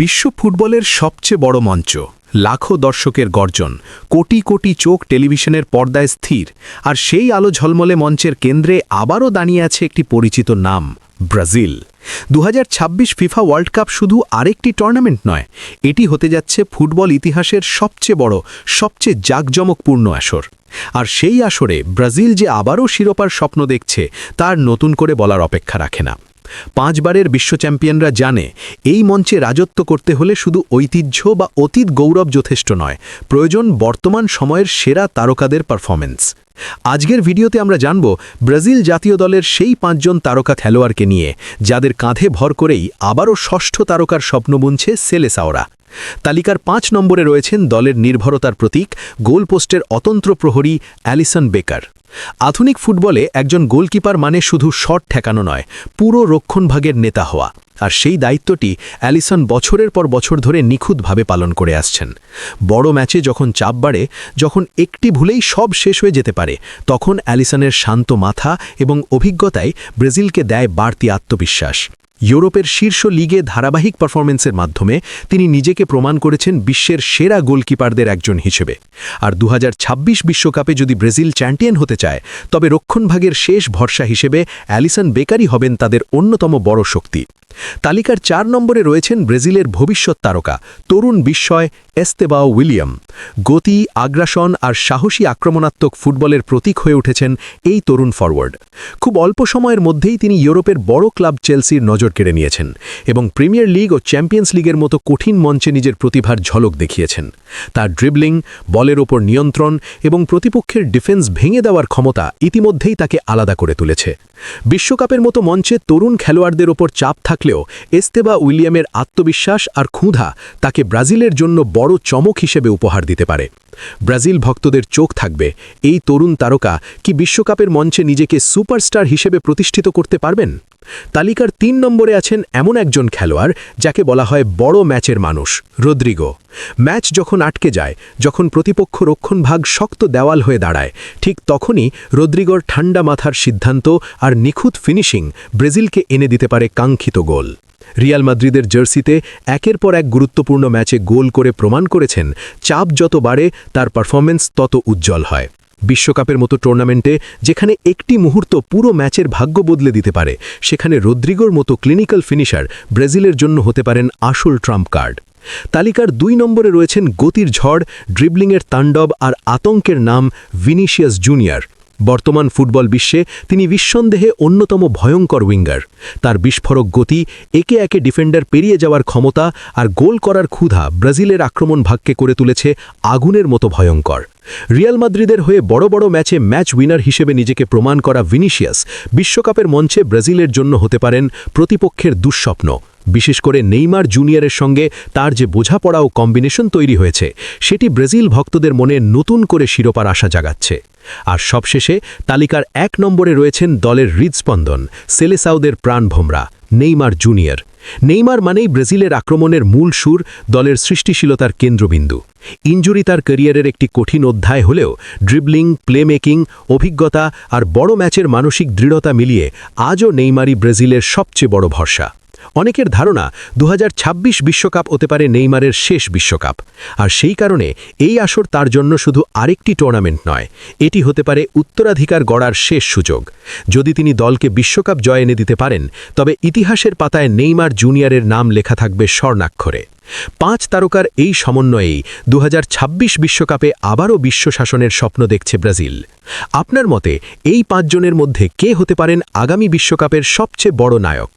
বিশ্ব ফুটবলের সবচেয়ে বড় মঞ্চ। লাখো দর্শকের গর্জন, কোটি কোটি চোখ টেলিভিশনের পর্দায় স্থির, আর সেই আলো ঝলমলে মঞ্চের কেন্দ্রে আবারও দাঁড়িয়ে আছে একটি পরিচিত নাম, ব্রাজিল। দু হাজার ছাব্বিশ ফিফা ওয়ার্ল্ড কাপ শুধু আরেকটি টুর্নামেন্ট নয়, এটি হতে যাচ্ছে ফুটবল ইতিহাসের সবচেয়ে বড়, সবচেয়ে জাঁকজমকপূর্ণ আসর। আর সেই আসরে ব্রাজিল যে আবারও শিরোপার স্বপ্ন দেখছে, তার নতুন করে বলার অপেক্ষা রাখে না। পাঁচবারের বিশ্ব চ্যাম্পিয়নরা জানে, এই মঞ্চে রাজত্ব করতে হলে শুধু ঐতিহ্য বা অতীত গৌরব যথেষ্ট নয়, প্রয়োজন বর্তমান সময়ের সেরা তারকাদের পারফরমেন্স আজকের ভিডিওতে আমরা জানব, ব্রাজিল জাতীয় দলের সেই পাঁচজন তারকা খেলোয়াড়কে নিয়ে, যাদের কাঁধে ভর করেই আবারও ষষ্ঠ তারকার স্বপ্ন বুনছে সেলেসাওরা। তালিকার পাঁচ নম্বরে রয়েছেন দলের নির্ভরতার প্রতীক, গোলপোস্টের অতন্ত্র প্রহরী অ্যালিসন বেকার। আধুনিক ফুটবলে একজন গোলকিপার মানে শুধু শট ঠেকানো নয়, পুরো রক্ষণভাগের নেতা হওয়া। আর সেই দায়িত্বটি অ্যালিসন বছরের পর বছর ধরে নিখুঁতভাবে পালন করে আসছেন। বড় ম্যাচে যখন চাপ বাড়ে, যখন একটি ভুলেই সব শেষ হয়ে যেতে পারে, তখন অ্যালিসনের শান্ত মাথা এবং অভিজ্ঞতায় ব্রাজিলকে দেয় বাড়তি আত্মবিশ্বাস। ইউরোপের শীর্ষ লিগে ধারাবাহিক পারফরমেন্সের মাধ্যমে তিনি নিজেকে প্রমাণ করেছেন বিশ্বের সেরা গোলকিপারদের একজন হিসেবে। আর দু বিশ্বকাপে যদি ব্রাজিল চ্যাম্পিয়ন হতে চায়, তবে রক্ষণভাগের শেষ ভরসা হিসেবে অ্যালিসন বেকারি হবেন তাদের অন্যতম বড় শক্তি। তালিকার চার নম্বরে রয়েছেন ব্রাজিলের ভবিষ্যৎ তারকা, তরুণ বিস্ময় এস্তেবাও উইলিয়াম। গতি, আগ্রাসন আর সাহসী আক্রমণাত্মক ফুটবলের প্রতীক হয়ে উঠেছেন এই তরুণ ফরওয়ার্ড। খুব অল্প সময়ের মধ্যেই তিনি ইউরোপের বড় ক্লাব চেলসির নজর কেড়ে নিয়েছেন এবং প্রিমিয়ার লিগ ও চ্যাম্পিয়ন্স লিগের মতো কঠিন মঞ্চে নিজের প্রতিভার ঝলক দেখিয়েছেন। তার ড্রিবলিং বলের ওপর নিয়ন্ত্রণ এবং প্রতিপক্ষের ডিফেন্স ভেঙে দেওয়ার ক্ষমতা ইতিমধ্যেই তাকে আলাদা করে তুলেছে। বিশ্বকাপের মতো মঞ্চে তরুণ খেলোয়াড়দের ওপর চাপ থাকলেও এস্তেবা উইলিয়ামের আত্মবিশ্বাস আর ক্ষুধা তাকে ব্রাজিলের জন্য বড় চমক হিসেবে উপহার দিতে পারে। ব্রাজিল ভক্তদের চোখ থাকবে। এই তরুণ তারকা কি বিশ্বকাপের মঞ্চে নিজেকে সুপারস্টার হিসেবে প্রতিষ্ঠিত করতে পারবেন? তালিকার তিন নম্বরে আছেন এমন একজন খেলোয়াড় যাকে বলা হয় বড় ম্যাচের মানুষ, রদ্রিগো। ম্যাচ যখন আটকে যায়, যখন প্রতিপক্ষ রক্ষণভাগ শক্ত দেওয়াল হয়ে দাঁড়ায়, ঠিক তখনই রদ্রিগোর ঠান্ডা মাথার সিদ্ধান্ত আর নিখুঁত ফিনিশিং ব্রাজিলকে এনে দিতে পারে কাঙ্ক্ষিত গোল। রিয়াল মাদ্রিদের জার্সিতে একের পর এক গুরুত্বপূর্ণ ম্যাচে গোল করে প্রমাণ করেছেন, চাপ যত বাড়ে, তার পারফরমেন্স তত উজ্জ্বল হয়। বিশ্বকাপের মতো টুর্নামেন্টে যেখানে একটি মুহূর্ত পুরো ম্যাচের ভাগ্য বদলে দিতে পারে, সেখানে রদ্রিগোর মতো ক্লিনিক্যাল ফিনিশার ব্রাজিলের জন্য হতে পারেন আসল ট্রাম্প কার্ড। তালিকার দুই নম্বরে রয়েছেন গতির ঝড়, ড্রিবলিংয়ের তাণ্ডব আর আতঙ্কের নাম ভিনিশিয়াস জুনিয়র। বর্তমান ফুটবল বিশ্বে তিনি বিশ্বন্দেহে অন্যতম ভয়ঙ্কর উইঙ্গার। তার বিস্ফোরক গতি, একে একে ডিফেন্ডার পেরিয়ে যাওয়ার ক্ষমতা আর গোল করার ক্ষুধা ব্রাজিলের আক্রমণ ভাগকে করে তুলেছে আগুনের মতো ভয়ঙ্কর। রিয়াল মাদ্রিদের হয়ে বড় বড় ম্যাচে ম্যাচ উইনার হিসেবে নিজেকে প্রমাণ করা ভিনিশিয়াস বিশ্বকাপের মঞ্চে ব্রাজিলের জন্য হতে পারেন প্রতিপক্ষের দুঃস্বপ্ন। বিশেষ করে নেইমার জুনিয়রের সঙ্গে তার যে বোঝাপড়া ও কম্বিনেশন তৈরি হয়েছে, সেটি ব্রাজিল ভক্তদের মনে নতুন করে শিরোপার আশা জাগাচ্ছে। আর সবশেষে তালিকার এক নম্বরে রয়েছেন দলের হৃদস্পন্দন সেলেসাউদের প্রাণভোমরা নেইমার জুনিয়র। নেইমার মানেই ব্রাজিলের আক্রমণের মূল সুর, দলের সৃষ্টিশীলতার কেন্দ্রবিন্দু। ইঞ্জুরি তার ক্যারিয়ারের একটি কঠিন অধ্যায় হলেও ড্রিবলিং, প্লেমেকিং, অভিজ্ঞতা আর বড় ম্যাচের মানসিক দৃঢ়তা মিলিয়ে আজও নেইমারি ব্রাজিলের সবচেয়ে বড় ভরসা। অনেকের ধারণা দু বিশ্বকাপ হতে পারে নেইমারের শেষ বিশ্বকাপ। আর সেই কারণে এই আসর তার জন্য শুধু আরেকটি টুর্নামেন্ট নয়, এটি হতে পারে উত্তরাধিকার গড়ার শেষ সুযোগ। যদি তিনি দলকে বিশ্বকাপ জয় এনে দিতে পারেন, তবে ইতিহাসের পাতায় নেইমার জুনিয়রের নাম লেখা থাকবে স্বর্ণাক্ষরে। পাঁচ তারকার এই সমন্বয়েই দু বিশ্বকাপে আবারও বিশ্ব শাসনের স্বপ্ন দেখছে ব্রাজিল। আপনার মতে এই পাঁচজনের মধ্যে কে হতে পারেন আগামী বিশ্বকাপের সবচেয়ে বড় নায়ক?